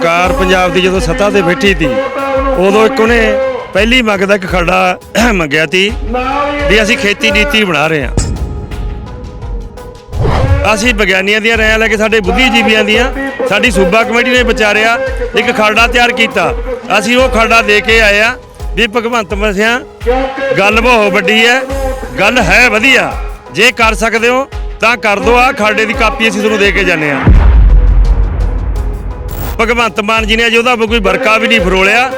ਸਰਕਾਰ ਪੰਜਾਬ ਦੀ ਜਦੋਂ ਸੱਤਾ ਤੇ ਬੈਠੀ ਸੀ, ਉਦੋਂ ਇੱਕ ਉਹਨੇ ਪਹਿਲੀ ਮੰਗ ਦਾ ਇੱਕ ਖਰੜਾ ਮੰਗਿਆ ਸੀ ਵੀ ਅਸੀਂ ਖੇਤੀ ਨੀਤੀ ਬਣਾ ਰਹੇ ਹਾਂ। ਅਸੀਂ ਵਿਗਿਆਨੀਆਂ ਦੀਆਂ ਰਾਇਆਂ ਲੈ ਕੇ ਸਾਡੇ ਬੁੱਧੀਜੀਵੀਆਂ ਦੀਆਂ, ਸਾਡੀ ਸੂਬਾ ਕਮੇਟੀ ਨੇ ਵਿਚਾਰਿਆ, ਇੱਕ ਖਰੜਾ ਤਿਆਰ ਕੀਤਾ। ਅਸੀਂ ਉਹ ਖਰੜਾ ਦੇ ਕੇ ਆਏ ਆ ਵੀ ਭਗਵੰਤ ਮਸਿਆ ਗੱਲ ਬਹੁਤ ਵੱਡੀ ਹੈ, ਗੱਲ ਹੈ ਵਧੀਆ। ਜੇ ਕਰ ਸਕਦੇ ਹੋ, ਤਾਂ ਕਰ ਦਿਓ ਆ ਖਰੜੇ ਦੀ ਕਾਪੀ ਅਸੀਂ ਤੁਹਾਨੂੰ ਦੇ ਕੇ ਜਾਂਦੇ ਆ ਭਗਵੰਤ ਮਾਨ ਜੀ ਨੇ ਅਜੇ ਉਹਦਾ ਕੋਈ ਵਰਕਾ ਵੀ ਨਹੀਂ ਫਰੋਲਿਆ।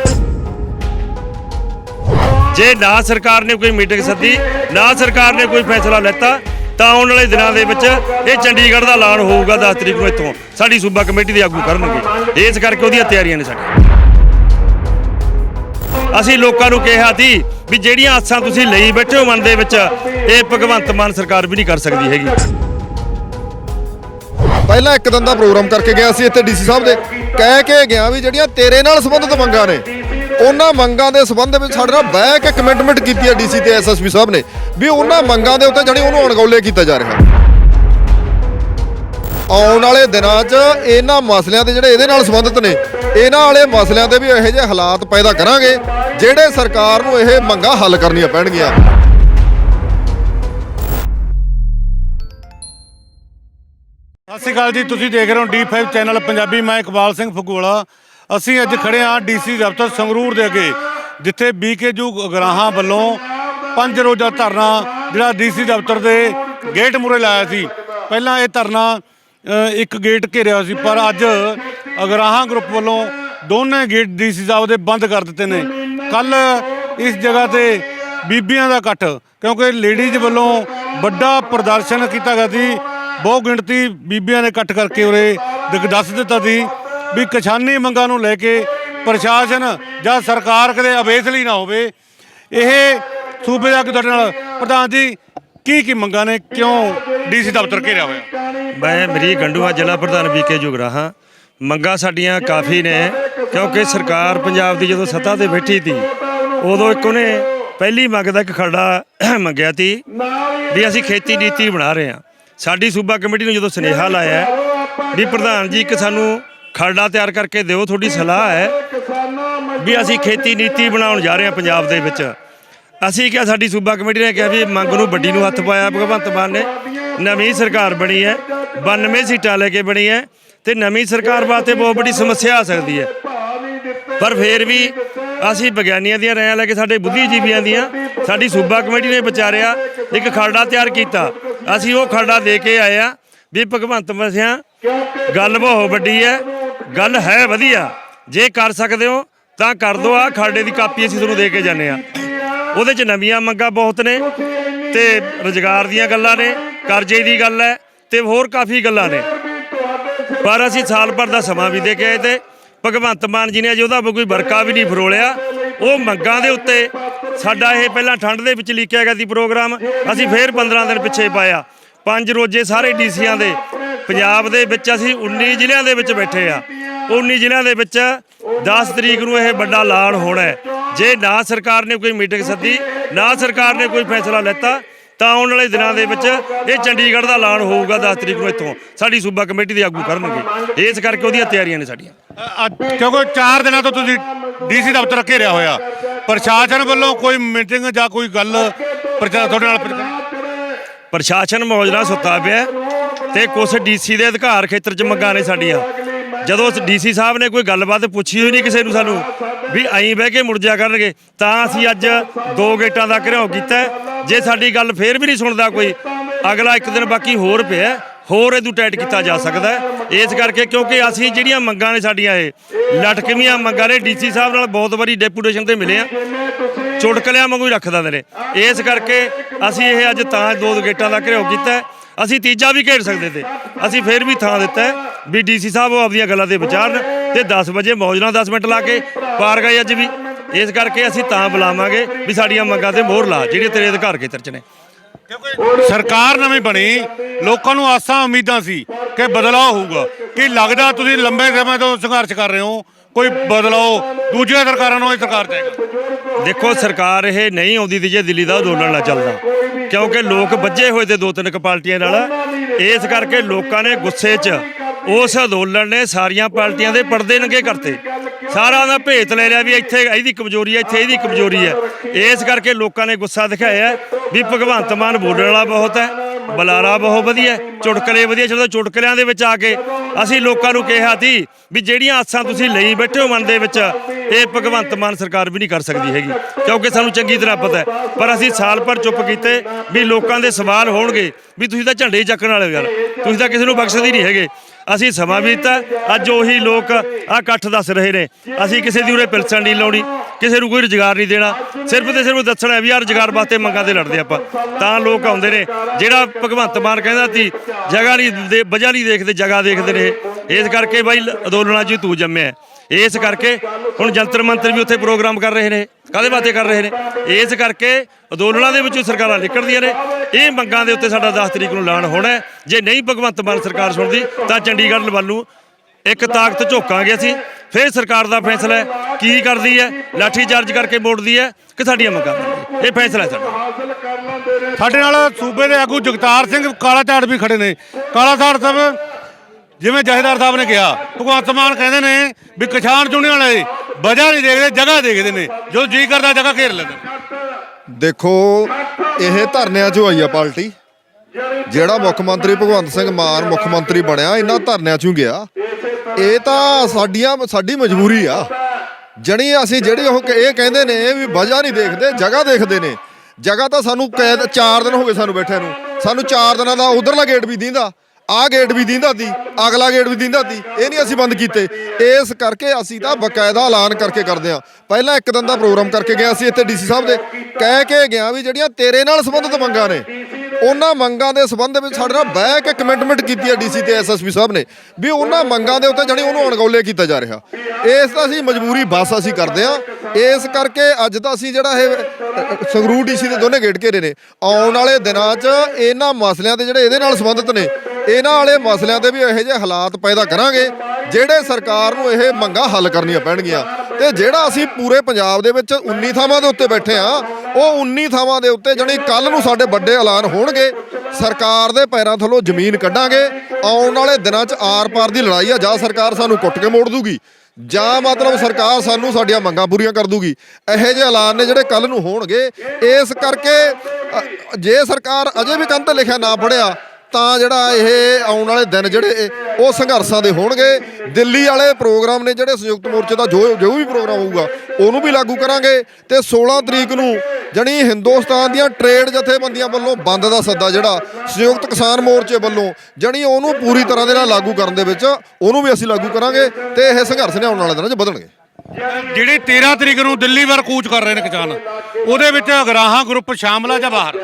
ਜੇ ਨਾ ਸਰਕਾਰ ਨੇ ਕੋਈ ਮੀਟਿੰਗ ਸੱਦੀ, ਨਾ ਸਰਕਾਰ ਨੇ ਕੋਈ ਫੈਸਲਾ ਲੈਤਾ, ਤਾਂ ਆਉਣ ਵਾਲੇ ਦਿਨਾਂ ਦੇ ਵਿੱਚ ਇਹ ਚੰਡੀਗੜ੍ਹ ਦਾ ਐਲਾਨ ਹੋਊਗਾ 10 ਤਰੀਕ ਨੂੰ ਇੱਥੋਂ। ਸਾਡੀ ਸੂਬਾ ਕਮੇਟੀ ਦੇ ਆਗੂ ਕਰਨਗੇ। ਇਸ ਕਰਕੇ ਉਹਦੀਆਂ ਤਿਆਰੀਆਂ ਨੇ ਸਾਡੀਆਂ। ਅਸੀਂ ਲੋਕਾਂ ਨੂੰ ਕਿਹਾ ਸੀ ਵੀ ਜਿਹੜੀਆਂ ਆਸਾਂ ਤੁਸੀਂ ਲਈ ਬੈਠੇ ਹੋ ਮਨ ਦੇ ਵਿੱਚ, ਇਹ ਭਗਵੰਤ ਮਾਨ ਸਰਕਾਰ ਵੀ ਨਹੀਂ ਕਰ ਸਕਦੀ ਹੈਗੀ। ਪਹਿਲਾਂ ਇੱਕ ਦਿਨ ਦਾ ਪ੍ਰੋਗਰਾਮ ਕਰਕੇ ਗਿਆ ਸੀ ਇੱਥੇ ਡੀਸੀ ਸਾਹਿਬ ਦੇ। ਕਹਿ ਕੇ ਗਿਆ ਵੀ ਜਿਹੜੀਆਂ ਤੇਰੇ ਨਾਲ ਸੰਬੰਧਿਤ ਮੰਗਾਂ ਨੇ, ਉਹਨਾਂ ਮੰਗਾਂ ਦੇ ਸੰਬੰਧ ਵਿੱਚ ਸਾਡੇ ਨਾਲ ਬਹਿ ਕੇ ਕਮਿਟਮੈਂਟ ਕੀਤੀ ਹੈ ਡੀਸੀ ਤੇ ਐਸਐਸਪੀ ਸਾਹਿਬ ਨੇ ਵੀ ਉਹਨਾਂ ਮੰਗਾਂ ਦੇ ਉੱਤੇ ਜਾਣੀ ਉਹਨੂੰ ਅਣਗੌਲੇ ਕੀਤਾ ਜਾ ਰਿਹਾ। ਆਉਣ ਵਾਲੇ ਦਿਨਾਂ 'ਚ ਇਹਨਾਂ ਮਸਲਿਆਂ ਦੇ ਜਿਹੜੇ ਇਹਦੇ ਨਾਲ ਸੰਬੰਧਿਤ ਨੇ, ਇਹਨਾਂ ਵਾਲੇ ਮਸਲਿਆਂ 'ਤੇ ਵੀ ਇਹੋ ਜਿਹੇ ਹਾਲਾਤ ਪੈਦਾ ਕਰਾਂਗੇ, ਜਿਹੜੇ ਸਰਕਾਰ ਨੂੰ ਇਹ ਮੰਗਾਂ ਹੱਲ ਕਰਨੀਆਂ ਪੈਣਗੀਆਂ। ਸਤਿ ਸ਼੍ਰੀ ਅਕਾਲ ਜੀ ਤੁਸੀਂ ਦੇਖ ਰਹੇ ਹੋ D5 ਚੈਨਲ ਪੰਜਾਬੀ ਮੈਂ ਇਕਬਾਲ ਸਿੰਘ ਫਗੋਲਾ ਅਸੀਂ ਅੱਜ ਖੜੇ ਹਾਂ ਡੀਸੀ ਦਫ਼ਤਰ ਸੰਗਰੂਰ ਦੇ ਅੱਗੇ ਜਿੱਥੇ ਬੀਕੇਯੂ ਗਰਾਹਾਂ ਵੱਲੋਂ ਪੰਜ ਰੋਜ਼ਾ ਧਰਨਾ ਜਿਹੜਾ ਡੀਸੀ ਦਫ਼ਤਰ ਦੇ ਗੇਟ ਮੂਹਰੇ ਲਾਇਆ ਸੀ। ਪਹਿਲਾਂ ਇਹ ਧਰਨਾ ਅ, ਇੱਕ ਗੇਟ ਘੇਰਿਆ ਸੀ ਪਰ ਅੱਜ ਅਗਰਾਹਾਂ ਗਰੁੱਪ ਵੱਲੋਂ ਦੋਨੇ ਗੇਟ ਡੀਸੀ ਸਾਹਿਬ ਦੇ ਬੰਦ ਕਰ ਦਿੱਤੇ ਨੇ। ਕੱਲ ਇਸ ਜਗ੍ਹਾ ਤੇ ਬੀਬੀਆਂ ਦਾ ਇਕੱਠ ਕਿਉਂਕਿ ਲੇਡੀਜ਼ ਵੱਲੋਂ ਵੱਡਾ ਪ੍ਰਦਰਸ਼ਨ ਕੀਤਾ ਗਿਆ ਸੀ। ਬਹੁ ਗਿਣਤੀ ਬੀਬੀਆਂ ਨੇ ਇਕੱਠ ਕਰਕੇ ਉਰੇ ਦੱਸ ਦਿੱਤਾ ਸੀ ਵੀ ਕਿਸਾਨੀ ਮੰਗਾਂ ਨੂੰ ਲੈ ਕੇ ਪ੍ਰਸ਼ਾਸਨ ਜਾਂ ਸਰਕਾਰ ਕਦੇ ਅਵੇਸਲੀ ਨਾ ਹੋਵੇ। ਇਹ ਸੂਬੇ ਦਾ ਤੁਹਾਡੇ ਨਾਲ? ਪ੍ਰਧਾਨ ਜੀ, ਕੀ ਕੀ ਮੰਗਾਂ ਨੇ? ਕਿਉਂ ਡੀਸੀ ਦਫ਼ਤਰ ਘੇਰਿਆ ਹੋਇਆ? ਮੈਂ ਮੇਰੀ ਗੰਡੂਆ ਜ਼ਿਲ੍ਹਾ ਪ੍ਰਧਾਨ ਵੀਕੇ ਜੁਗਰਾਹਾਂ ਮੰਗਾਂ ਸਾਡੀਆਂ ਕਾਫੀ ਨੇ, ਕਿਉਂਕਿ ਸਰਕਾਰ ਪੰਜਾਬ ਦੀ ਜਦੋਂ ਸੱਤਾ ਤੇ ਬੈਠੀ ਸੀ, ਉਦੋਂ ਇੱਕ ਉਹਨੇ ਪਹਿਲੀ ਮੰਗ ਦਾ ਇੱਕ ਖਰੜਾ ਮੰਗਿਆ ਸੀ ਵੀ ਅਸੀਂ ਖੇਤੀ ਨੀਤੀ ਬਣਾ ਰਹੇ ਹਾਂ। ਸਾਡੀ ਸੂਬਾ ਕਮੇਟੀ ਨੂੰ ਜਦੋਂ ਸੁਨੇਹਾ ਲਾਇਆ ਵੀ ਪ੍ਰਧਾਨ ਜੀ, ਇੱਕ ਸਾਨੂੰ ਖਰੜਾ ਤਿਆਰ ਕਰਕੇ ਦਿਓ, ਤੁਹਾਡੀ ਸਲਾਹ ਹੈ ਵੀ ਅਸੀਂ ਖੇਤੀ ਨੀਤੀ ਬਣਾਉਣ ਜਾ ਰਹੇ ਹਾਂ ਪੰਜਾਬ ਦੇ ਵਿੱਚ। ਅਸੀਂ ਕਿਹਾ, ਸਾਡੀ ਸੂਬਾ ਕਮੇਟੀ ਨੇ ਕਿਹਾ ਵੀ ਮੰਗ ਨੂੰ ਵੱਡੀ ਨੂੰ ਹੱਥ ਪਾਇਆ, ਭਗਵੰਤ ਮਾਨ ਨੇ। ਨਵੀਂ ਸਰਕਾਰ ਬਣੀ ਹੈ 92 ਸੀਟਾਂ ਲੈ ਕੇ ਬਣੀ ਹੈ ਤੇ ਨਵੀਂ ਸਰਕਾਰ ਵਾਸਤੇ ਬਹੁਤ ਵੱਡੀ ਸਮੱਸਿਆ ਆ ਸਕਦੀ ਹੈ। ਪਰ ਫਿਰ ਵੀ ਅਸੀਂ ਵਿਗਿਆਨੀਆਂ ਦੀਆਂ ਰਾਇਆਂ ਲੈ ਕੇ ਸਾਡੇ ਬੁੱਧੀਜੀਵੀਆਂ ਦੀਆਂ, ਸਾਡੀ ਸੂਬਾ ਕਮੇਟੀ ਨੇ ਵਿਚਾਰਿਆ, ਇੱਕ ਖਰੜਾ ਤਿਆਰ ਕੀਤਾ। ਅਸੀਂ ਉਹ ਖਰੜਾ ਦੇ ਕੇ ਆਏ ਆ ਵੀ ਭਗਵੰਤ ਮਸਿਆ ਗੱਲ ਬਹੁਤ ਵੱਡੀ ਹੈ, ਗੱਲ ਹੈ ਵਧੀਆ। ਜੇ ਕਰ ਸਕਦੇ ਹੋ, ਤਾਂ ਕਰ ਦਿਓ ਆ ਖਰੜੇ ਦੀ ਕਾਪੀ ਅਸੀਂ ਤੁਹਾਨੂੰ ਦੇ ਕੇ ਜਾਂਦੇ ਆ ਉਹਦੇ 'ਚ ਨਵੀਆਂ ਮੰਗਾਂ ਬਹੁਤ ਨੇ ਤੇ ਰੁਜ਼ਗਾਰ ਦੀਆਂ ਗੱਲਾਂ ਨੇ, ਕਰਜ਼ੇ ਦੀ ਗੱਲ ਹੈ ਤੇ ਹੋਰ ਕਾਫੀ ਗੱਲਾਂ ਨੇ। ਪਰ ਅਸੀਂ ਸਾਲ ਭਰ ਦਾ ਸਮਾਂ ਵੀ ਦੇ ਕੇ ਆਏ ਤੇ ਭਗਵੰਤ ਮਾਨ ਜੀ ਨੇ ਅਜੇ ਉਹਦਾ ਕੋਈ ਵਰਕਾ ਵੀ ਨਹੀਂ ਫਰੋਲਿਆ। ਉਹ ਮੰਗਾਂ ਦੇ ਉੱਤੇ ਸਾਡਾ ਇਹ ਪਹਿਲਾਂ ਠੰਡ ਦੇ ਵਿੱਚ ਲਿਖਿਆ ਗਿਆ ਸੀ ਪ੍ਰੋਗਰਾਮ, ਅਸੀਂ ਫੇਰ 15 ਦਿਨ ਪਿੱਛੇ ਪਾਇਆ। ਪੰਜ ਰੋਜੇ ਸਾਰੇ ਡੀਸੀਆਂ ਦੇ, ਪੰਜਾਬ ਦੇ ਵਿੱਚ ਅਸੀਂ 19 ਜ਼ਿਲ੍ਹਿਆਂ ਦੇ ਵਿੱਚ ਬੈਠੇ ਆ। 19 ਜ਼ਿਲ੍ਹਿਆਂ ਦੇ ਵਿੱਚ 10 ਤਰੀਕ ਨੂੰ ਇਹ ਵੱਡਾ ਐਲਾਨ ਹੋਣਾ ਹੈ। ਜੇ ਨਾ ਸਰਕਾਰ ਨੇ ਕੋਈ ਮੀਟਿੰਗ ਸੱਦੀ, ਨਾ ਸਰਕਾਰ ਨੇ ਕੋਈ ਫੈਸਲਾ ਲੈਤਾ, ਤਾਂ ਆਉਣ ਵਾਲੇ ਦਿਨਾਂ ਦੇ ਵਿੱਚ ਇਹ ਚੰਡੀਗੜ੍ਹ ਦਾ ਐਲਾਨ ਹੋਊਗਾ 10 ਤਰੀਕ ਨੂੰ ਇੱਥੋਂ। ਸਾਡੀ ਸੂਬਾ ਕਮੇਟੀ ਦੇ ਆਗੂ ਕਰਨਗੇ। ਇਸ ਕਰਕੇ ਉਹਦੀਆਂ ਤਿਆਰੀਆਂ ਨੇ ਸਾਡੀਆਂ। ਅ- ਕਿਉਂਕਿ 4 ਦਿਨਾਂ ਤੋਂ ਤੁਸੀਂ ਡੀਸੀ ਦਫ਼ਤਰ ਘੇਰਿਆ ਹੋਇਆ। ਪ੍ਰਸ਼ਾਸਨ ਵੱਲੋਂ ਕੋਈ ਮੀਟਿੰਗ ਜਾਂ ਕੋਈ ਗੱਲ ਪ੍ਰਚਾਰ ਤੁਹਾਡੇ ਨਾਲ ਪ੍ਰਚਾਰ- ਪ੍ਰਸ਼ਾਸਨ ਮੌਜਰਾ ਸੁੱਤਾ ਪਿਆ ਹੈ ਤੇ ਕੁਝ ਡੀਸੀ ਦੇ ਅਧਿਕਾਰ ਖੇਤਰ 'ਚ ਮੰਗਾਂ ਨੇ ਸਾਡੀਆਂ। ਜਦੋਂ ਡੀਸੀ ਸਾਹਿਬ ਨੇ ਕੋਈ ਗੱਲਬਾਤ ਪੁੱਛੀ ਹੋਈ ਨਹੀਂ ਕਿਸੇ ਨੂੰ ਸਾਨੂੰ ਵੀ ਐਂ ਬਹਿ ਕੇ ਮੁੜ ਕਰਨਗੇ ਤਾਂ ਅਸੀਂ ਅੱਜ ਦੋ ਗੇਟਾਂ ਦਾ ਘਿਰਾਓ ਕੀਤਾ ਹੈ। ਜੇ ਸਾਡੀ ਗੱਲ ਫੇਰ ਵੀ ਨਹੀਂ ਸੁਣਦਾ ਕੋਈ ਅਗਲਾ ਇੱਕ ਦਿਨ ਬਾਕੀ ਹੋਰ ਪਿਆ ਹੈ, ਹੋਰ ਇਹਨੂੰ ਟਾਈਟ ਕੀਤਾ ਜਾ ਸਕਦਾ ਹੈ। ਇਸ ਕਰਕੇ ਕਿਉਂਕਿ ਅਸੀਂ ਜਿਹੜੀਆਂ ਮੰਗਾਂ ਨੇ ਸਾਡੀਆਂ ਇਹ ਲਟਕਵੀਆਂ ਮੰਗਾਂ ਨੇ, ਡੀਸੀ ਸਾਹਿਬ ਨਾਲ ਬਹੁਤ ਵਾਰੀ ਡੈਪੂਟੇਸ਼ਨ ਤੇ ਮਿਲੇ ਆ। ਚੁਟਕਲਿਆਂ ਵਾਂਗੂ ਹੀ ਰੱਖ ਦਿੰਦੇ ਨੇ। ਇਸ ਕਰਕੇ ਅਸੀਂ ਇਹ ਅੱਜ ਤਾਂ ਦੋ ਗੇਟਾਂ ਦਾ ਘਿਰਾਓ ਕੀਤਾ ਅਸੀਂ ਤੀਜਾ ਵੀ ਘੇਰ ਸਕਦੇ ਤੇ। ਅਸੀਂ ਫੇਰ ਵੀ ਥਾਂ ਦਿੱਤਾ ਹੈ ਵੀ ਡੀਸੀ ਸਾਹਿਬ ਉਹ ਆਪਦੀਆਂ ਗੱਲਾਂ ਤੇ ਵਿਚਾਰਨ ਤੇ 10 ਵਜੇ ਮੌਜਣਾ 10 ਮਿੰਟ ਲਾ ਕੇ ਪਾਰ ਗਏ ਅੱਜ ਵੀ। ਇਸ ਕਰਕੇ ਅਸੀਂ ਤਾਂ ਬੁਲਾਵਾਂਗੇ ਵੀ ਸਾਡੀਆਂ ਮੰਗਾਂ ਤੇ ਮੋਹਰ ਲਾ ਜਿਹੜੇ ਤੇਰੇ ਅਧਿਕਾਰ ਖੇਤਰ 'ਚ ਨੇ। ਸਰਕਾਰ ਨਵੀਂ ਬਣੀ, ਲੋਕਾਂ ਨੂੰ ਆਸਾਂ ਉਮੀਦਾਂ ਸੀ ਕਿ ਬਦਲਾਅ ਹੋਊਗਾ। ਕੀ ਲੱਗਦਾ ਤੁਸੀਂ ਲੰਬੇ ਸਮੇਂ ਤੋਂ ਸੰਘਰਸ਼ ਕਰ ਰਹੇ ਹੋ? ਕੋਈ ਬਦਲਾਓ ਦੂਜੀਆਂ ਸਰਕਾਰਾਂ ਨੂੰ ਇਹ ਸਰਕਾਰ ਚਾਹੀਦਾ ਦੇਖੋ, ਸਰਕਾਰ ਇਹ ਨਹੀਂ ਆਉਂਦੀ ਦੀ ਜੇ ਦਿੱਲੀ ਦਾ ਅੰਦੋਲਨ ਨਾ ਚੱਲਦਾ। ਕਿਉਂਕਿ ਲੋਕ ਵੱਜੇ ਹੋਏ ਤੇ ਦੋ ਤਿੰਨ ਕੁ ਪਾਰਟੀਆਂ ਨਾਲ। ਇਸ ਕਰਕੇ ਲੋਕਾਂ ਨੇ ਗੁੱਸੇ 'ਚ ਉਸ ਅੰਦੋਲਨ ਨੇ ਸਾਰੀਆਂ ਪਾਰਟੀਆਂ ਦੇ ਪਰਦੇ ਨੰਗੇ ਕਰਤੇ। ਸਾਰਾ ਦਾ ਭੇਤ ਲੈ ਲਿਆ ਵੀ ਇੱਥੇ ਇਹਦੀ ਕਮਜ਼ੋਰੀ ਹੈ, ਇੱਥੇ ਇਹਦੀ ਕਮਜ਼ੋਰੀ ਹੈ। ਇਸ ਕਰਕੇ ਲੋਕਾਂ ਨੇ ਗੁੱਸਾ ਦਿਖਾਇਆ ਵੀ ਭਗਵੰਤ ਮਾਨ ਬੋਲਣ ਵਾਲਾ ਬਹੁਤ ਹੈ, ਬੁਲਾਰਾ ਬਹੁਤ ਵਧੀਆ, ਚੁਟਕਲੇ ਵਧੀਆ, ਜਦੋਂ ਚੁਟਕਲਿਆਂ ਦੇ ਵਿੱਚ ਆ ਕੇ ਅਸੀਂ ਲੋਕਾਂ ਨੂੰ ਕਿਹਾ ਸੀ ਵੀ ਜਿਹੜੀਆਂ ਆਸਾਂ ਤੁਸੀਂ ਲਈ ਬੈਠੇ ਹੋ ਮਨ ਦੇ ਵਿੱਚ, ਇਹ ਭਗਵੰਤ ਮਾਨ ਸਰਕਾਰ ਵੀ ਨਹੀਂ ਕਰ ਸਕਦੀ ਹੈਗੀ, ਕਿਉਂਕਿ ਸਾਨੂੰ ਚੰਗੀ ਤਰ੍ਹਾਂ ਪਤਾ ਹੈ। ਪਰ ਅਸੀਂ ਸਾਲ ਭਰ ਚੁੱਪ ਕੀਤੇ ਵੀ ਲੋਕਾਂ ਦੇ ਸਵਾਲ ਹੋਣਗੇ ਵੀ ਤੁਸੀਂ ਤਾਂ ਝੰਡੇ ਹੀ ਚੱਕਣ ਵਾਲੇ ਹੋ ਯਾਰ, ਤੁਸੀਂ ਤਾਂ ਕਿਸੇ ਨੂੰ ਬਖਸ਼ਦੇ ਹੀ ਨਹੀਂ ਹੈਗੇ। ਅਸੀਂ ਸਮਾਂ ਵੀ ਅੱਜ ਉਹੀ ਲੋਕ ਆ ਇਕੱਠ ਦੱਸ ਰਹੇ ਨੇ। ਅਸੀਂ ਕਿਸੇ ਦੀ ਉਰੇ ਪਿਲਸਣ ਨਹੀਂ ਲਾਉਣੀ, ਕਿਸੇ ਨੂੰ ਕੋਈ ਰੁਜ਼ਗਾਰ ਨਹੀਂ ਦੇਣਾ। ਸਿਰਫ ਤੇ ਸਿਰਫ ਦੱਸਣਾ ਵੀ ਆ ਰੁਜ਼ਗਾਰ ਵਾਸਤੇ ਮੰਗਾਂ ਤੇ ਲੜਦੇ ਆਪਾਂ। ਤਾਂ ਲੋਕ ਆਉਂਦੇ ਨੇ, ਜਿਹੜਾ ਭਗਵੰਤ ਮਾਨ ਕਹਿੰਦਾ ਸੀ, ਜਗ੍ਹਾ ਨਹੀਂ ਦੇ, ਵਜ੍ਹਾ ਨਹੀਂ ਦੇਖਦੇ, ਜਗ੍ਹਾ ਦੇਖਦੇ ਨੇ। ਇਸ ਕਰਕੇ ਬਾਈ ਅੰਦੋਲਨਾਂ 'ਚ ਹੀ ਤੂੰ ਜੰਮਿਆ ਇਸ ਕਰਕੇ ਹੁਣ ਜੰਤਰ ਮੰਤਰ ਵੀ ਉੱਥੇ ਪ੍ਰੋਗਰਾਮ ਕਰ ਰਹੇ ਨੇ, ਕਾਹਦੇ ਵਾਸਤੇ ਕਰ ਰਹੇ ਨੇ? ਇਸ ਕਰਕੇ ਅੰਦੋਲਨਾਂ ਦੇ ਵਿੱਚੋਂ ਸਰਕਾਰਾਂ ਨਿਕਲਦੀਆਂ ਨੇ। ਇਹ ਮੰਗਾਂ ਦੇ ਉੱਤੇ ਸਾਡਾ 10 ਤਰੀਕ ਨੂੰ ਐਲਾਨ ਹੋਣਾ ਜੇ ਨਹੀਂ ਭਗਵੰਤ ਮਾਨ ਸਰਕਾਰ ਸੁਣਦੀ, ਤਾਂ ਚੰਡੀਗੜ੍ਹ ਵੱਲ ਨੂੰ ਇੱਕ ਤਾਕਤ ਝੋਕਾਂਗੇ ਅਸੀਂ। ਫਿਰ ਸਰਕਾਰ ਦਾ ਫੈਸਲਾ ਹੈ, ਕੀ ਕਰਦੀ ਹੈ, ਲਾਠੀ ਚਾਰਜ ਕਰਕੇ ਮੋੜਦੀ ਹੈ ਕਿ ਸਾਡੀਆਂ ਮੰਗਾਂ ਇਹ ਫੈਸਲਾ ਹੈ ਸਾਡਾ। ਸਾਡੇ ਨਾਲ ਸੂਬੇ ਦੇ ਆਗੂ ਜਗਤਾਰ ਸਿੰਘ, ਕਾਲਾ ਝਾੜ ਵੀ ਖੜੇ ਨੇ। ਕਾਲਾ ਝਾੜ ਸਾਹਿਬ ਜਿਵੇਂ ਜਥੇਦਾਰ ਸਾਹਿਬ ਨੇ ਕਿਹਾ, ਭਗਵੰਤ ਮਾਨ ਕਹਿੰਦੇ ਨੇ ਵੀ ਕਿਸਾਨ ਚੁਣਿਆ ਵਾਲੇ ਵਜ੍ਹਾ ਨਹੀਂ ਦੇਖਦੇ, ਜਗ੍ਹਾ ਦੇਖਦੇ ਨੇ। ਜੋ ਜੀ ਕਰਦਾ, ਜਗ੍ਹਾ ਘੇਰ ਲੈਂਦੇ ਦੇਖੋ, ਇਹ ਧਰਨਿਆਂ 'ਚੋਂ ਆਈ ਆ ਪਾਰਟੀ। ਜਿਹੜਾ ਮੁੱਖ ਮੰਤਰੀ ਭਗਵੰਤ ਸਿੰਘ ਮਾਨ ਮੁੱਖ ਮੰਤਰੀ ਬਣਿਆ, ਇਹਨਾਂ ਧਰਨਿਆਂ 'ਚੋਂ ਗਿਆ। ਇਹ ਤਾਂ ਸਾਡੀਆਂ, ਸਾਡੀ ਮਜਬੂਰੀ ਆ। ਜਣੀ ਅਸੀਂ ਜਿਹੜੀ ਉਹ ਇਹ ਕਹਿੰਦੇ ਨੇ ਵੀ ਵਜ੍ਹਾ ਨਹੀਂ ਦੇਖਦੇ, ਜਗ੍ਹਾ ਦੇਖਦੇ ਨੇ। ਜਗ੍ਹਾ ਤਾਂ ਸਾਨੂੰ ਕੈਦ 4 ਦਿਨ ਹੋ ਗਏ ਸਾਨੂੰ ਬੈਠਿਆਂ ਨੂੰ। ਸਾਨੂੰ 4 ਦਿਨਾਂ ਦਾ ਉਧਰਲਾ ਗੇਟ ਵੀ ਦੀਂਦਾ। ਆਹ ਗੇਟ ਵੀ ਦਿੰਦਾ ਤੀ ਅਗਲਾ ਗੇਟ ਵੀ ਦਿੰਦਾ ਤੀ ਇਹ ਨਹੀਂ ਅਸੀਂ ਬੰਦ ਕੀਤੇ। ਇਸ ਕਰਕੇ ਅਸੀਂ ਤਾਂ ਬਕਾਇਦਾ ਐਲਾਨ ਕਰਕੇ ਕਰਦੇ ਆ ਪਹਿਲਾਂ ਇੱਕ ਦਿਨ ਦਾ ਪ੍ਰੋਗਰਾਮ ਕਰਕੇ ਗਿਆ ਸੀ ਇੱਥੇ ਡੀਸੀ ਸਾਹਿਬ ਦੇ। ਕਹਿ ਕੇ ਗਿਆ ਵੀ ਜਿਹੜੀਆਂ ਤੇਰੇ ਨਾਲ ਸੰਬੰਧਿਤ ਮੰਗਾਂ ਨੇ ਉਹਨਾਂ ਮੰਗਾਂ ਦੇ ਸੰਬੰਧ ਵਿੱਚ ਸਾਡੇ ਨਾਲ ਬਹਿ ਕੇ ਕਮਿਟਮੈਂਟ ਕੀਤੀ ਹੈ ਡੀਸੀ ਤੇ ਐਸਐਸਪੀ ਸਾਹਿਬ ਨੇ ਵੀ ਉਹਨਾਂ ਮੰਗਾਂ ਦੇ ਉੱਤੇ ਜਣੀ ਉਹਨੂੰ ਅਣਗੌਲੇ ਕੀਤਾ ਜਾ ਰਿਹਾ। ਇਸ ਦਾ ਅਸੀਂ ਮਜਬੂਰੀ ਬਸ ਅਸੀਂ ਕਰਦੇ ਆ ਇਸ ਕਰਕੇ ਅੱਜ ਤਾਂ ਅਸੀਂ ਜਿਹੜਾ ਇਹ ਅ, ਸੰਗਰੂਰ ਡੀਸੀ ਦੇ ਦੋਨੇ ਗੇਟ ਘੇਰੇ ਨੇ। ਆਉਣ ਵਾਲੇ ਦਿਨਾਂ 'ਚ ਇਹਨਾਂ ਮਸਲਿਆਂ ਦੇ ਜਿਹੜੇ ਇਹਦੇ ਨਾਲ ਸੰਬੰਧਿਤ ਨੇ ਇਹਨਾਂ ਵਾਲੇ ਮਸਲਿਆਂ 'ਤੇ ਵੀ ਇਹੋ ਜਿਹੇ ਹਾਲਾਤ ਪੈਦਾ ਕਰਾਂਗੇ, ਜਿਹੜੇ ਸਰਕਾਰ ਨੂੰ ਇਹ ਮੰਗਾਂ ਹੱਲ ਕਰਨੀਆਂ ਪੈਣਗੀਆਂ। ਤੇ ਜਿਹੜਾ ਅਸੀਂ ਪੂਰੇ ਪੰਜਾਬ ਦੇ ਵਿੱਚ 19 ਥਾਵਾਂ ਦੇ ਉੱਤੇ ਬੈਠੇ ਆ ਉਹ 19 ਥਾਵਾਂ ਦੇ ਉੱਤੇ ਜਣੀ ਕੱਲ ਨੂੰ ਸਾਡੇ ਵੱਡੇ ਐਲਾਨ ਹੋਣਗੇ। ਸਰਕਾਰ ਦੇ ਪੈਰਾਂ ਥੱਲੋਂ ਜ਼ਮੀਨ ਕੱਢਾਂਗੇ। ਆਉਣ ਵਾਲੇ ਦਿਨਾਂ 'ਚ ਆਰ-ਪਾਰ ਦੀ ਲੜਾਈ ਆ, ਜਾਂ ਸਰਕਾਰ ਸਾਨੂੰ ਕੁੱਟ ਕੇ ਮੋੜ ਦੂਗੀ, ਜਾਂ ਮਤਲਬ ਸਰਕਾਰ ਸਾਨੂੰ ਸਾਡੀਆਂ ਮੰਗਾਂ ਪੂਰੀਆਂ ਕਰ ਦੂਗੀ। ਇਹੋ ਜਿਹੇ ਐਲਾਨ ਨੇ ਜਿਹੜੇ ਕੱਲ ਨੂੰ ਹੋਣਗੇ। ਇਸ ਕਰਕੇ ਜੇ ਸਰਕਾਰ ਅਜੇ ਵੀ ਕੰਧ ਤੇ ਲਿਖਿਆ ਨਾ ਪੜਿਆ ਤਾਂ ਜਿਹੜਾ ਇਹ ਆਉਣ ਵਾਲੇ ਦਿਨ ਜਿਹੜੇ ਉਹ ਸੰਘਰਸ਼ਾਂ ਦੇ ਹੋਣਗੇ। ਦਿੱਲੀ ਵਾਲੇ ਪ੍ਰੋਗਰਾਮ ਨੇ ਜਿਹੜੇ ਸੰਯੁਕਤ ਮੋਰਚੇ ਦਾ ਜੋ ਜੋ ਵੀ ਪ੍ਰੋਗਰਾਮ ਹੋਊਗਾ, ਉਹਨੂੰ ਵੀ ਲਾਗੂ ਕਰਾਂਗੇ। ਤੇ 16 ਤਰੀਕ ਨੂੰ ਜਣੀ ਹਿੰਦੁਸਤਾਨ ਦੀਆਂ ਟ੍ਰੇਡ ਜਥੇਬੰਦੀਆਂ ਵੱਲੋਂ ਬੰਦ ਦਾ ਸੱਦਾ ਜਿਹੜਾ ਸੰਯੁਕਤ ਕਿਸਾਨ ਮੋਰਚੇ ਵੱਲੋਂ, ਜਣੀ ਉਹਨੂੰ ਪੂਰੀ ਤਰ੍ਹਾਂ ਦੇ ਨਾਲ ਲਾਗੂ ਕਰਨ ਦੇ ਵਿੱਚ, ਉਹਨੂੰ ਵੀ ਅਸੀਂ ਲਾਗੂ ਕਰਾਂਗੇ ਤੇ ਇਹ ਸੰਘਰਸ਼ ਨੇ ਆਉਣ ਵਾਲੇ ਦਿਨਾਂ 'ਚ ਵਧਣਗੇ। ਜਿਹੜੀ 13 ਤਰੀਕ ਨੂੰ ਦਿੱਲੀ ਵੱਲ ਕੂਚ ਕਰ ਰਹੇ ਨੇ ਕਿਸਾਨ, ਉਹਦੇ ਵਿੱਚ ਅਗਰਾਹਾਂ ਗਰੁੱਪ ਸ਼ਾਮਲ ਆ ਜਾਂ ਬਾਹਰ?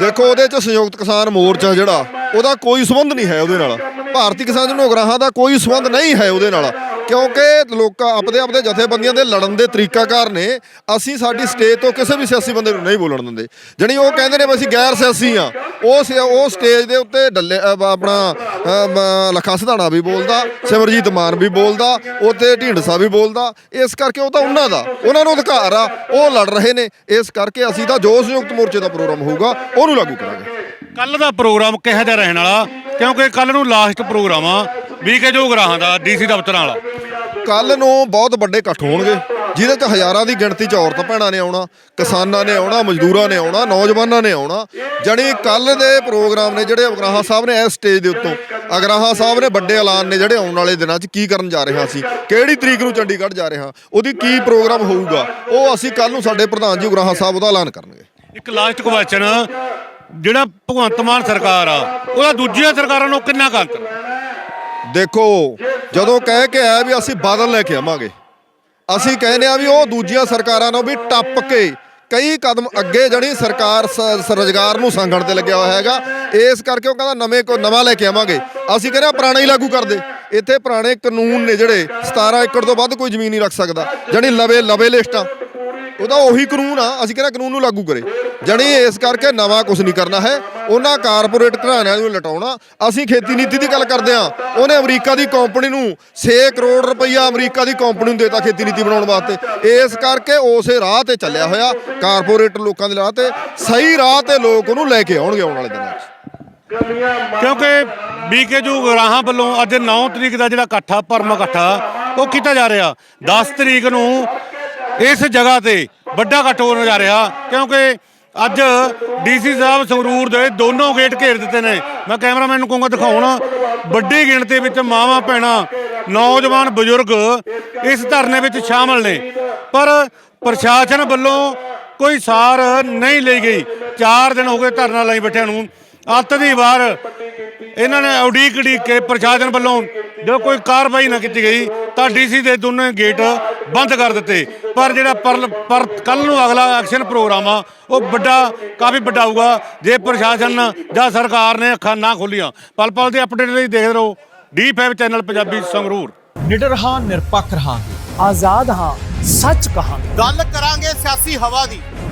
ਦੇਖੋ, ਉਹਦੇ ਚ ਸੰਯੁਕਤ ਕਿਸਾਨ ਮੋਰਚਾ ਜਿਹੜਾ, ਉਹਦਾ ਕੋਈ ਸੰਬੰਧ ਨਹੀਂ ਹੈ ਉਹਦੇ ਨਾਲ। ਭਾਰਤੀ ਕਿਸਾਨ ਜਨ ਦਾ ਕੋਈ ਸੰਬੰਧ ਨਹੀਂ ਹੈ ਉਹਦੇ ਨਾਲ। ਕਿਉਂਕਿ ਲੋਕਾਂ ਆਪਦੇ ਆਪਦੇ ਜਥੇਬੰਦੀਆਂ ਦੇ ਲੜਨ ਦੇ ਤਰੀਕਾਕਾਰ ਨੇ ਅਸੀਂ ਸਾਡੀ ਸਟੇਜ ਤੋਂ ਕਿਸੇ ਵੀ ਸਿਆਸੀ ਬੰਦੇ ਨੂੰ ਨਹੀਂ ਬੋਲਣ ਦਿੰਦੇ। ਜਣੀ ਉਹ ਕਹਿੰਦੇ ਨੇ ਅਸੀਂ ਗੈਰ ਸਿਆਸੀ ਆ। ਉਹ ਸਿ- ਉਹ ਸਟੇਜ ਦੇ ਉੱਤੇ ਡੱਲੇ ਆਪਣਾ ਅ, ਮ- ਸਿਧਾਣਾ ਵੀ ਬੋਲਦਾ ਸਿਮਰਜੀਤ ਮਾਨ ਵੀ ਬੋਲਦਾ ਉੱਥੇ ਢੀਂਡਸਾ ਵੀ ਬੋਲਦਾ। ਇਸ ਕਰਕੇ ਉਹ ਤਾਂ ਉਹਨਾਂ ਦਾ ਉਹਨਾਂ ਨੂੰ ਅਧਿਕਾਰ ਆ ਉਹ ਲੜ ਰਹੇ ਨੇ। ਇਸ ਕਰਕੇ ਅਸੀਂ ਤਾਂ ਜੋ ਸੰਯੁਕਤ ਮੋਰਚੇ ਦਾ ਪ੍ਰੋਗਰਾਮ ਹੋਊਗਾ ਉਹਨੂੰ ਲਾਗੂ ਕਰਾਂਗੇ। ਕੱਲ ਦਾ ਪ੍ਰੋਗਰਾਮ ਕਿਹੋ ਜਿਹਾ ਰਹਿਣ ਵਾਲਾ? ਕਿਉਂਕਿ ਕੱਲ ਨੂੰ ਲਾਸਟ ਪ੍ਰੋਗਰਾਮ ਆ। ਵੀਕੇ ਜੋ ਗਰਾਹਾਂ ਦਾ ਡੀਸੀ ਦਫ਼ਤਰਾਂ ਵਾਲਾ? ਕੱਲ ਨੂੰ ਬਹੁਤ ਵੱਡੇ ਇਕੱਠ ਹੋਣਗੇ ਜਿਹਦੇ 'ਚ ਹਜ਼ਾਰਾਂ ਦੀ ਗਿਣਤੀ 'ਚ ਔਰਤਾਂ ਭੈਣਾਂ ਨੇ ਆਉਣਾ ਕਿਸਾਨਾਂ ਨੇ ਆਉਣਾ ਮਜ਼ਦੂਰਾਂ ਨੇ ਆਉਣਾ ਨੌਜਵਾਨਾਂ ਨੇ ਆਉਣਾ। ਜਣੀ ਕੱਲ ਦੇ ਪ੍ਰੋਗਰਾਮ ਨੇ ਜਿਹੜੇ ਅਗਰਾਹਾਂ ਸਾਹਿਬ ਨੇ ਇਸ ਸਟੇਜ ਦੇ ਉੱਤੋਂ ਅਗਰਾਹਾਂ ਸਾਹਿਬ ਨੇ ਵੱਡੇ ਐਲਾਨ ਨੇ ਜਿਹੜੇ ਆਉਣ ਵਾਲੇ ਦਿਨਾਂ 'ਚ ਕੀ ਕਰਨ ਜਾ ਰਹੇ ਹਾਂ ਅਸੀਂ ਕਿਹੜੀ ਤਰੀਕ ਨੂੰ ਚੰਡੀਗੜ੍ਹ ਜਾ ਰਹੇ ਹਾਂ ਉਹਦੀ ਕੀ ਪ੍ਰੋਗਰਾਮ ਹੋਊਗਾ ਉਹ ਅਸੀਂ ਕੱਲ ਨੂੰ ਸਾਡੇ ਪ੍ਰਧਾਨ ਜੀ ਅਗਰਾਹਾਂ ਸਾਹਿਬ ਉਹਦਾ ਐਲਾਨ ਕਰਨਗੇ। ਇੱਕ ਲਾਸਟ ਕੁਐਸਚਨ ਜਿਹੜਾ ਭਗਵੰਤ ਮਾਨ ਸਰਕਾਰ ਆ ਉਹਦਾ ਦੂਜੀਆਂ ਸਰਕਾਰਾਂ ਨੂੰ ਕਿੰਨਾ ਕੁ ਅੰਤਰ? ਦੇਖੋ, ਜਦੋਂ ਕਹਿ ਕੇ ਆਇਆ ਵੀ ਅਸੀਂ ਬਾਦਲ ਲੈ ਕੇ ਆਵਾਂਗੇ, ਅਸੀਂ ਕਹਿੰਦੇ ਆ ਵੀ ਉਹ ਦੂਜੀਆਂ ਸਰਕਾਰਾਂ ਨੂੰ ਵੀ ਟੱਪ ਕੇ ਕਈ ਕਦਮ ਅੱਗੇ ਜਣੀ ਸਰਕਾਰ ਸ- ਰੁਜ਼ਗਾਰ ਨੂੰ ਸੰਗਣ ਤੇ ਲੱਗਿਆ ਹੋਇਆ ਹੈਗਾ, ਇਸ ਕਰਕੇ ਉਹ ਕਹਿੰਦਾ ਨਵੇਂ ਕੋ, ਨਵਾਂ ਲੈ ਕੇ ਆਵਾਂਗੇ। ਅਸੀਂ ਕਹਿੰਦੇ ਆ ਪੁਰਾਣਾ ਹੀ ਲਾਗੂ ਕਰ ਦੇ ਇੱਥੇ ਪੁਰਾਣੇ ਕਾਨੂੰਨ ਨੇ ਜਿਹੜੇ 17 ਏਕੜ ਤੋਂ ਵੱਧ ਕੋਈ ਜ਼ਮੀਨ ਨਹੀਂ ਰੱਖ ਸਕਦਾ, ਜਣੀ ਲਵੇ ਲਵੇ ਲਿਸਟਾਂ। ਉਹਦਾ ਉਹੀ ਕਾਨੂੰਨ ਆ, ਅਸੀਂ ਕਹਿੰਦੇ ਕਾਨੂੰਨ ਨੂੰ ਲਾਗੂ ਕਰੇ? ਜਣੀ ਇਸ ਕਰਕੇ ਨਵਾਂ ਕੁਝ ਨਹੀਂ ਕਰਨਾ ਹੈ। ਉਹਨਾਂ ਕਾਰਪੋਰੇਟ ਘਰਾਣਿਆਂ ਨੂੰ ਲਟਾਉਣਾ। ਅਸੀਂ ਖੇਤੀ ਨੀਤੀ ਦੀ ਗੱਲ ਕਰਦੇ ਆ ਉਹਨੇ ਅਮਰੀਕਾ ਦੀ ਕੰਪਨੀ ਨੂੰ 6 ਕਰੋੜ ਰੁਪਈਆ ਅਮਰੀਕਾ ਦੀ ਕੰਪਨੀ ਨੂੰ ਦੇਤਾ ਖੇਤੀ ਨੀਤੀ ਬਣਾਉਣ ਵਾਸਤੇ। ਇਸ ਕਰਕੇ ਉਸੇ ਰਾਹ ਤੇ ਚੱਲਿਆ ਹੋਇਆ ਕਾਰਪੋਰੇਟ ਲੋਕਾਂ ਦੇ ਰਾਹ ਤੇ। ਸਹੀ ਰਾਹ ਤੇ ਲੋਕ ਉਹਨੂੰ ਲੈ ਕੇ ਆਉਣਗੇ ਆਉਣ ਵਾਲੇ ਦਿਨਾਂ 'ਚ ਕਿਉਂਕਿ ਬੀਕੇਯੂ ਗਰਾਹਾਂ ਵੱਲੋਂ ਅੱਜ 9 ਤਰੀਕ ਦਾ ਜਿਹੜਾ ਇਕੱਠਾ, ਪਰਮ ਇਕੱਠਾ, ਉਹ ਕੀਤਾ ਜਾ ਰਿਹਾ। 10 ਤਰੀਕ ਨੂੰ ਇਸ ਜਗ੍ਹਾ ਤੇ ਵੱਡਾ ਇਕੱਠ ਹੋਣ ਜਾ ਰਿਹਾ, ਕਿਉਂਕਿ ਅੱਜ ਡੀਸੀ ਸਾਹਿਬ ਸੰਗਰੂਰ ਦੇ ਦੋਨੋਂ ਗੇਟ ਘੇਰ ਦਿੱਤੇ ਨੇ। ਮੈਂ ਕੈਮਰਾਮੈਨ ਨੂੰ ਕਹੂੰਗਾ ਦਿਖਾਉਣ, ਵੱਡੀ ਗਿਣਤੀ ਵਿੱਚ ਮਾਵਾਂ, ਭੈਣਾਂ, ਨੌਜਵਾਨ, ਬਜ਼ੁਰਗ ਇਸ ਧਰਨੇ ਵਿੱਚ ਸ਼ਾਮਲ ਨੇ। ਪਰ ਪ੍ਰਸ਼ਾਸਨ ਵੱਲੋਂ ਕੋਈ ਸਾਰ ਨਹੀਂ ਲਈ ਗਈ। 4 ਦਿਨ ਹੋ ਗਏ ਧਰਨਾ ਲਾਈ ਬੈਠਿਆਂ ਨੂੰ। ਅੱਤ ਦੀ ਵਾਰ ਇਹਨਾਂ ਨੇ ਉਡੀਕ ਉਡੀਕ ਕੇ ਪ੍ਰਸ਼ਾਸਨ ਵੱਲੋਂ ਜੋ ਕੋਈ ਕਾਰਵਾਈ ਨਾ ਕੀਤੀ ਗਈ ਤਾਂ ਡੀਸੀ ਦੇ ਦੋਨੇ ਗੇਟ ਬੰਦ ਕਰ ਦਿੱਤੇ। ਪਰ ਜਿਹੜਾ ਪਰ ਪਰ ਕੱਲ ਨੂੰ ਅਗਲਾ ਐਕਸ਼ਨ ਪ੍ਰੋਗਰਾਮ ਆ ਉਹ ਵੱਡਾ ਕਾਫੀ ਵੱਡਾ ਹੋਊਗਾ। ਜੇ ਪ੍ਰਸ਼ਾਸਨ ਜਾਂ ਸਰਕਾਰ ਨੇ ਅੱਖਾਂ ਨਾ ਖੋਲੀਆਂ ਪਲ ਪਲ ਦੇ ਅਪਡੇਟ ਲਈ ਦੇਖਦੇ ਰਹੋ। D five channel Punjabi Sangrur. ਨਿਡਰ ਹਾਂ ਨਿਰਪੱਖ ਰਹਾਂਗੇ। ਆਜ਼ਾਦ ਹਾਂ ਸੱਚ ਕਹਾਂਗੇ। ਗੱਲ ਕਰਾਂਗੇ ਸਿਆਸੀ ਹਵਾ ਦੀ।